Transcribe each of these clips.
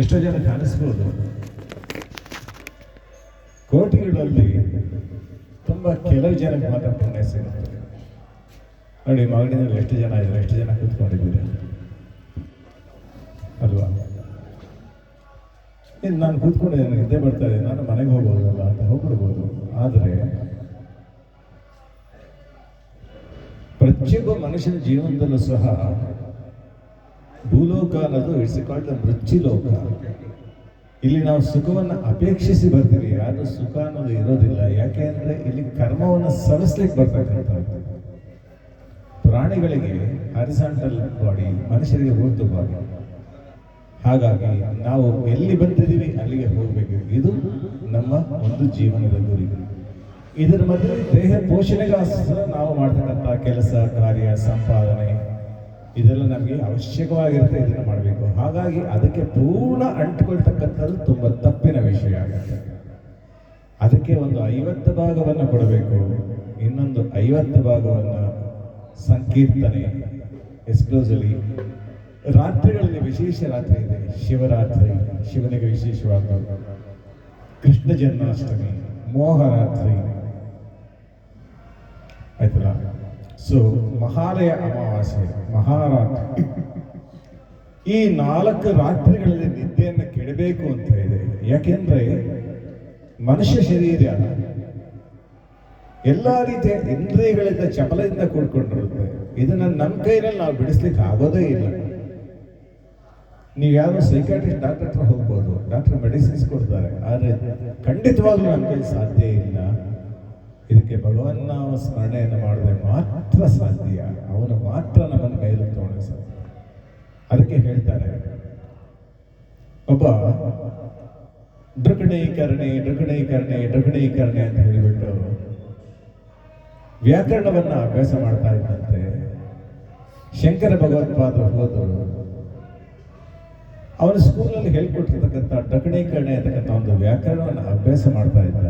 ಎಷ್ಟೋ ಜನ ಕಾಣಿಸ್ಬೋದು. ಕೋಟಿಗಳಲ್ಲಿ ತುಂಬ ಕೆಲವು ಜನಕ್ಕೆ ಮಾತ್ರ ಸಿಗುತ್ತೆ. ನೋಡಿ ಮಗಡಿನಲ್ಲಿ ಎಷ್ಟು ಜನ ಇದ್ದಾರೆ, ಎಷ್ಟು ಜನ ಕೂತ್ಕೊಂಡಿದ್ದೀರಿ? ಅಲ್ವಾ? ಇನ್ನು ನಾನು ಕೂತ್ಕೊಂಡಿದ್ದೇನೆ ನಿದ್ದೆ ಬರ್ತಾ ಇದೆ, ನಾನು ಮನೆಗೆ ಹೋಗ್ಬೋದಲ್ಲ ಅಂತ ಹೋಗ್ಬಿಡ್ಬೋದು. ಆದರೆ ಪ್ರತಿಯೊಬ್ಬ ಮನುಷ್ಯನ ಜೀವನದಲ್ಲೂ ಸಹ ಭೂಲೋಕ ಅನ್ನೋದು ಇಟ್ಸ್ ಕಾಲ್ಡ್ ದ ಮೃತ್ಯುಲೋಕ ಇಲ್ಲಿ ನಾವು ಸುಖವನ್ನು ಅಪೇಕ್ಷಿಸಿ ಬರ್ತೀವಿ. ಯಾರು ಸುಖ ಅನ್ನೋದು ಇರೋದಿಲ್ಲ. ಯಾಕೆ ಅಂದ್ರೆ ಇಲ್ಲಿ ಕರ್ಮವನ್ನು ಸರಿಸ್ಲಿಕ್ಕೆ ಬರ್ತಕ್ಕಂಥ ಪ್ರಾಣಿಗಳಿಗೆ ಹರಿಸಾಂಟಲ್ ಬಾಡಿ ಮನುಷ್ಯರಿಗೆ ಊರ್ತು ಬಾಡಿ ಹಾಗಾಗಿ ನಾವು ಎಲ್ಲಿ ಬಂದಿದ್ದೀವಿ ಅಲ್ಲಿಗೆ ಹೋಗಬೇಕು. ಇದು ನಮ್ಮ ಒಂದು ಜೀವನದ ಗುರಿ. ಇದರ ಮಧ್ಯೆ ದೇಹ ಪೋಷಣೆಗೋಸ್ಕರ ನಾವು ಮಾಡ್ತಕ್ಕಂಥ ಕೆಲಸ, ಕಾರ್ಯ, ಸಂಪಾದನೆ ಇದೆಲ್ಲ ನಮಗೆ ಅವಶ್ಯಕವಾಗಿರುತ್ತೆ ಇದನ್ನು ಮಾಡಬೇಕು. ಹಾಗಾಗಿ ಅದಕ್ಕೆ ಪೂರ್ಣ ಅಂಟಿಕೊಳ್ತಕ್ಕಂಥದ್ದು ತುಂಬ ತಪ್ಪಿನ ವಿಷಯ ಆಗುತ್ತೆ. ಅದಕ್ಕೆ ಒಂದು ಐವತ್ತು ಭಾಗವನ್ನು ಕೊಡಬೇಕು. ಇನ್ನೊಂದು ಐವತ್ತು ಭಾಗವನ್ನು ಸಂಕೀರ್ತನೆ ಎಕ್ಸ್ಕ್ಲೂಸಿವ್ಲಿ ರಾತ್ರಿಗಳಲ್ಲಿ ವಿಶೇಷ ರಾತ್ರಿ ಇದೆ. ಶಿವರಾತ್ರಿ, ಶಿವನಿಗೆ ವಿಶೇಷವಾದ ಕೃಷ್ಣ ಜನ್ಮಾಷ್ಟಮಿ, ಮೋಹರಾತ್ರಿ. ಆಯ್ತಲ್ಲ? ಸೊ ಮಹಾಲಯ ಅಮಾವಾಸ್ಯೆ, ಮಹಾರಾತ್ರಿ. ಈ ನಾಲ್ಕು ರಾತ್ರಿಗಳಲ್ಲಿ ನಿದ್ದೆಯನ್ನು ಕೆಡಬೇಕು ಅಂತ ಇದೆ. ಯಾಕೆಂದ್ರೆ ಮನುಷ್ಯ ಶರೀರ ಎಲ್ಲ ರೀತಿಯ ಇಂದ್ರಿಯಗಳಿಂದ ಚಪಲದಿಂದ ಕೂಡ್ಕೊಂಡಿರುತ್ತೆ. ಇದನ್ನ ನಮ್ಮ ಕೈನಲ್ಲಿ ನಾವು ಬಿಡಿಸ್ಲಿಕ್ಕೆ ಆಗೋದೇ ಇಲ್ಲ. ನೀವು ಯಾರು ಸೈಕಾಟ್ರಿಸ್ಟ್ ಡಾಕ್ಟರ್ ಹತ್ರ ಹೋಗ್ಬೋದು. ಡಾಕ್ಟರ್ ಮೆಡಿಸಿನ್ಸ್ ಕೊಡ್ತಾರೆ. ಆದರೆ ಖಂಡಿತವಾಗ್ಲೂ ನಮ್ಮ ಕೈ ಸಾಧ್ಯ ಇಲ್ಲ. ಇದಕ್ಕೆ ಭಗವನ್ ನಾವು ಸ್ಮರಣೆಯನ್ನು ಮಾಡಿದ್ರೆ ಮಾತ್ರ ಸಾಧ್ಯ. ಅವನು ಮಾತ್ರ ನಮ್ಮನ್ನು ಮೇಲೆ ಸಾಧ್ಯ. ಅದಕ್ಕೆ ಹೇಳ್ತಾರೆ, ಒಬ್ಬ ದೃಗಣೀಕರಣೆ ದೃಗಣೀಕರಣೆ ದೃಗಣೀಕರಣೆ ಅಂತ ಹೇಳಿಬಿಟ್ಟು ವ್ಯಾಕರಣವನ್ನು ಅಭ್ಯಾಸ ಮಾಡ್ತಾ ಇದ್ದಂತೆ ಶಂಕರ ಭಗವತ್ಪಾದರು ಹೋದರು. ಅವನು ಸ್ಕೂಲಲ್ಲಿ ಹೇಳ್ಕೊಟ್ಟಿರ್ತಕ್ಕಂಥ ಡಕಣೀಕರಣೆ ಅಂತಕ್ಕಂಥ ಒಂದು ವ್ಯಾಕರಣವನ್ನು ಅಭ್ಯಾಸ ಮಾಡ್ತಾ ಇದ್ದ.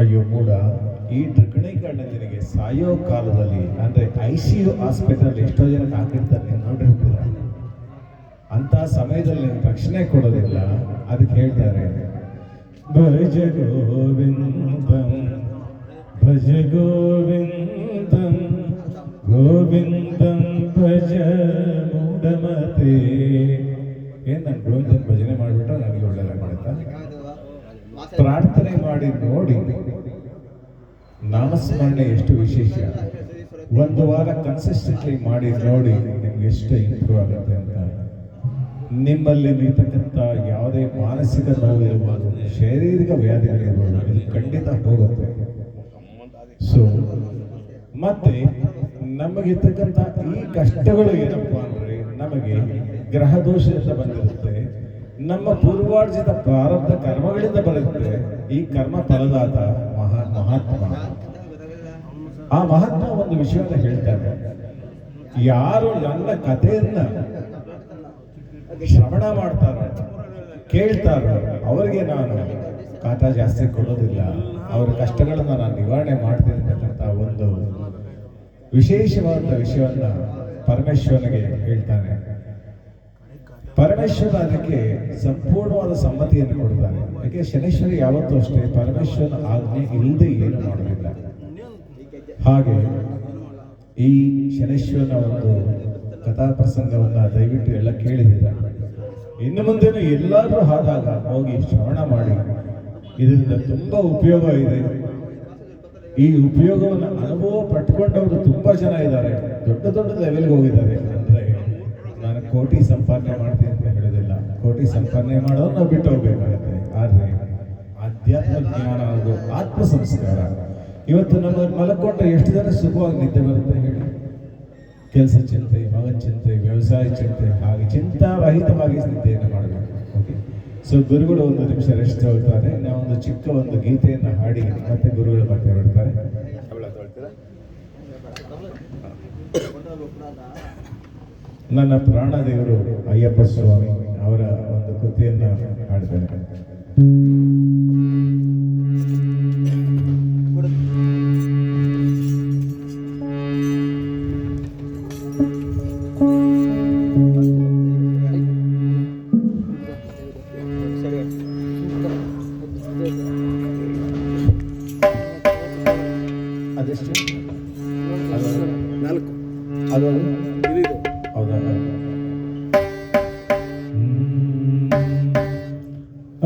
ಅಯ್ಯೋ ಮೂಡ. ಈ ಡಕಣೀಕರಣ ನಿನಗೆ ಸಾಯೋ ಕಾಲದಲ್ಲಿ, ಅಂದ್ರೆ ಐ ಸಿ ಯು ಆಸ್ಪತ್ರೆಯಲ್ಲಿ ಎಷ್ಟೋ ಜನ ಹಾಕಿರ್ತಾರೆ ನೋಡಿರ್ತೀರ ಅಂತ ಸಮಯದಲ್ಲಿ ರಕ್ಷಣೆ ಕೊಡೋದಿಲ್ಲ, ಅದಕ್ಕೆ ಹೇಳ್ತಾರೆ, ಭಜ ಗೋವಿಂದಂ ಭಜ ಗೋವಿಂದಂ ಗೋವಿಂದಂ ಭಜ ಮೂಡಮತೆ ಏನು ನಾನು ಗೋವಿಂದನ್ ಭಜನೆ ಮಾಡಿಬಿಟ್ರೆ ನನಗೆ ಒಳ್ಳೆಯದಾಗ್ಬಿಡುತ್ತಾ ಪ್ರಾರ್ಥನೆ ಮಾಡಿ ನೋಡಿ. ನಾಮಸ್ಮರಣೆ ಎಷ್ಟು ವಿಶೇಷ. ಒಂದು ವಾರ ಕನ್ಸಿಸ್ಟೆಂಟ್ಲಿ ಮಾಡಿ ನೋಡಿ ನಿಮ್ಗೆ ಎಷ್ಟು ಇಂಪ್ರೂವ್ ಆಗುತ್ತೆ ಅಂತ. ನಿಮ್ಮಲ್ಲಿ ನಿಂತಕ್ಕಂಥ ಯಾವುದೇ ಮಾನಸಿಕ ನೋವು ಇರ್ಬೋದು ಶಾರೀರಿಕ ವ್ಯಾಧಿಗಳಿರ್ಬೋದು ಇದು ಖಂಡಿತ ಹೋಗುತ್ತೆ. ಸೊ ಮತ್ತೆ ನಮಗಿರ್ತಕ್ಕಂಥ ಈ ಕಷ್ಟಗಳು ಏನಪ್ಪ ಅಂದ್ರೆ, ನಮಗೆ ಗ್ರಹ ದೋಷದಿಂದ ಬಂದಿರುತ್ತೆ. ನಮ್ಮ ಪೂರ್ವಾರ್ಜಿತ ಪ್ರಾರಬ್ಧ ಕರ್ಮಗಳಿಂದ ಬರುತ್ತೆ. ಈ ಕರ್ಮ ಫಲದಾತ ಮಹಾ, ಮಹಾತ್ಮ. ಆ ಮಹಾತ್ಮ ಒಂದು ವಿಷಯವನ್ನು ಹೇಳ್ತಾರೆ ಯಾರು ನನ್ನ ಕಥೆಯನ್ನ ಶ್ರವಣ ಮಾಡ್ತಾರೋ, ಕೇಳ್ತಾರ, ಅವರಿಗೆ ನಾನು ಕಾಟ ಜಾಸ್ತಿ ಕೊಡೋದಿಲ್ಲ. ಅವರ ಕಷ್ಟಗಳನ್ನ ನಾನು ನಿವಾರಣೆ ಮಾಡ್ತೀನಿ ಅಂತಕ್ಕಂಥ ಒಂದು ವಿಶೇಷವಾದ ವಿಷಯವನ್ನ ಪರಮೇಶ್ವರನಿಗೆ ಹೇಳ್ತಾನೆ. ಪರಮೇಶ್ವರ ಅದಕ್ಕೆ ಸಂಪೂರ್ಣವಾದ ಸಮ್ಮತಿಯನ್ನು ಕೊಡ್ತಾನೆ ಯಾಕೆ? ಶನೇಶ್ವರ ಯಾವತ್ತೂ ಅಷ್ಟೇ ಪರಮೇಶ್ವರನ ಆಜ್ಞೆ ಇಲ್ಲದೆ ಏನು ಮಾಡಲಿಲ್ಲ ಹಾಗೆ ಈ ಶನೇಶ್ವರನ ಒಂದು ಕಥಾ ಪ್ರಸಂಗವನ್ನ ದಯವಿಟ್ಟು ಎಲ್ಲ ಕೇಳಿದ್ದೀರ. ಇನ್ನು ಮುಂದೆನೂ ಎಲ್ಲಾದ್ರೂ ಆದಾಗ ಹೋಗಿ ಶ್ರವಣ ಮಾಡಿ. ಇದರಿಂದ ತುಂಬಾ ಉಪಯೋಗ ಇದೆ. ಈ ಉಪಯೋಗವನ್ನು ಅನುಭವ ಪಟ್ಕೊಂಡವರು ತುಂಬಾ ಜನ ಇದ್ದಾರೆ. ದೊಡ್ಡ ದೊಡ್ಡ ಲೆವೆಲ್ಗೆ ಹೋಗಿದ್ದಾರೆ. ಕೋಟಿ ಸಂಪಾದನೆ ಮಾಡ್ತೀನಿ ಅಂತ ಹೇಳೋದಿಲ್ಲ. ಕೋಟಿ ಸಂಪಾದನೆ ಮಾಡೋದು ನಾವು ಬಿಟ್ಟು ಹೋಗ್ಬೇಕಾಗತ್ತೆ. ಆದರೆ ಅಧ್ಯಾತ್ಮ ಜ್ಞಾನ ಅದು ಆತ್ಮ ಸಂಸ್ಕಾರ. ಇವತ್ತು ನಮ್ಮ ಮಲಕೊಂಡ್ರೆ ಎಷ್ಟು ಜನ ಸುಖವಾಗಿ ನಿದ್ದೆ ಬರುತ್ತೆ ಹೇಳಿ? ಕೆಲಸ ಚಿಂತೆ ಮಗನ ಚಿಂತೆ ವ್ಯವಸಾಯ ಚಿಂತೆ ಹಾಗೆ ಚಿಂತಾರಹಿತವಾಗಿ ನಿದ್ದೆಯನ್ನು ಮಾಡಬೇಕು. ಓಕೆ ಸೊ ಗುರುಗಳು ಒಂದು ನಿಮಿಷ ರೆಸ್ಟ್ ತಗೊಳ್ತಾರೆ ನಾವು ಒಂದು ಚಿಕ್ಕ ಒಂದು ಗೀತೆಯನ್ನು ಹಾಡಿ ಮತ್ತೆ ಗುರುಗಳು ಮತ್ತೆ ಹೊರಡ್ತಾರೆ ನನ್ನ ಪ್ರಾಣದೇವರು ಅಯ್ಯಪ್ಪ ಸ್ವಾಮಿ ಅವರ ಒಂದು ಕೃತಿಯನ್ನು ಹಾಡ್ತಾರೆ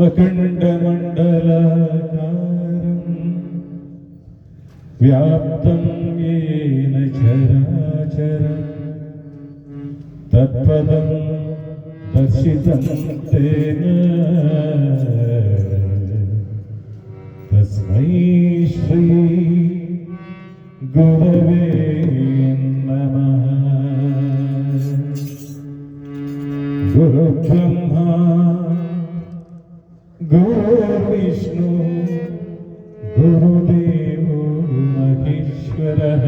അഖണ്ഡമണ്ഡലാകാരം വ്യാപ്തം യേന ചരാചരം. തത്പദം ദർശിതം തേന. തസ്മൈ ശ്രീ ഗുരു महेश्वरः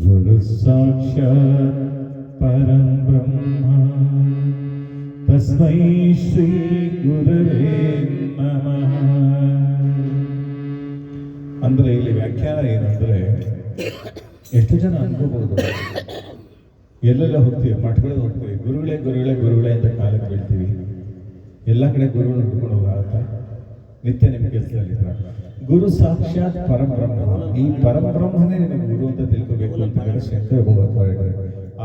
गुरुः साक्षात् परं ब्रह्म तस्मै श्रीगुरवे नमः ಅಂದ್ರೆ ಇಲ್ಲಿ ವ್ಯಾಖ್ಯಾನ ಏನಂದ್ರೆ ಎಷ್ಟು ಜನ ಅನ್ಕೋಬಹುದು ಎಲ್ಲೆಲ್ಲ ಹೋಗ್ತೀವಿ ಮಠಗಳಿಗೆ ಹೋಗ್ತೀವಿ ಗುರುಗಳೇ ಗುರುಗಳೇ ಗುರುಗಳೇ ಅಂತ ಕಾಲಕ್ಕೆ ಬೀಳ್ತೀವಿ ಎಲ್ಲ ಕಡೆ ಗುರುಗಳು ಹುಡ್ಕೊಂಡು ಹೋಗಾಗತ್ತ ನಿತ್ಯ ನಿಮ್ಮ ಕೆಲಸದಲ್ಲಿ ಗುರು ಸಾಕ್ಷಾತ್ ಪರಬ್ರಹ್ಮ. ಈ ಪರಬ್ರಹ್ಮನೇ ನಿಮಗೆ ಗುರು ಅಂತ ತಿಳ್ಕೋಬೇಕು ಅಂತ ಹೇಳಿ ಶಂಕರ.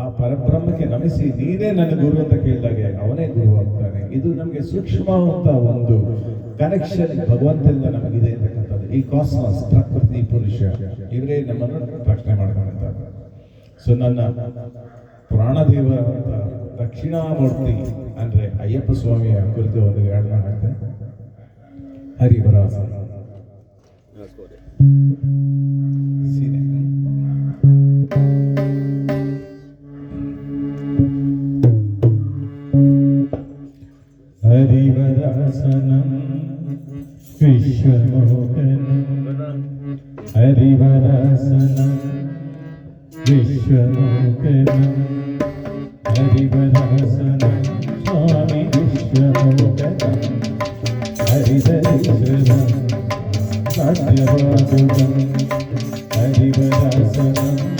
ಆ ಪರಬ್ರಹ್ಮಕ್ಕೆ ನಮಿಸಿ ನೀನೇ ನನ್ನ ಗುರು ಅಂತ ಕೇಳಿದಾಗೆ ಅವನೇ ಗುರು ಆಗ್ತಾನೆ. ಇದು ನಮಗೆ ಸೂಕ್ಷ್ಮವಂತ ಒಂದು ಕನೆಕ್ಷನ್ ಭಗವಂತನಿಂದ ನಮಗಿದೆ ಅಂತಕ್ಕಂಥದ್ದು. ಈ ಕಾಸ್ಮಸ್ ಪ್ರಕೃತಿ, ಪುರುಷ, ಇವರೇ ನಮ್ಮನ್ನು ರಕ್ಷಣೆ ಮಾಡ್ಕೊಂಡಂತ ಸೊ ನನ್ನ ಪುರಾಣದೇವ ಅಂತ ದಕ್ಷಿಣಾಮೂರ್ತಿ ಅಂದ್ರೆ ಅಯ್ಯಪ್ಪ ಸ್ವಾಮಿಯ ಕುರಿತು ಒಂದು ಹಾಡ್ತೇನೆ ഹരി പറ ഹരിവരാസനം വിശ്വമോകനം ഹരിവരാസനം വിശ്വമോകനം സത്യവാദം ഹരിവരാസനം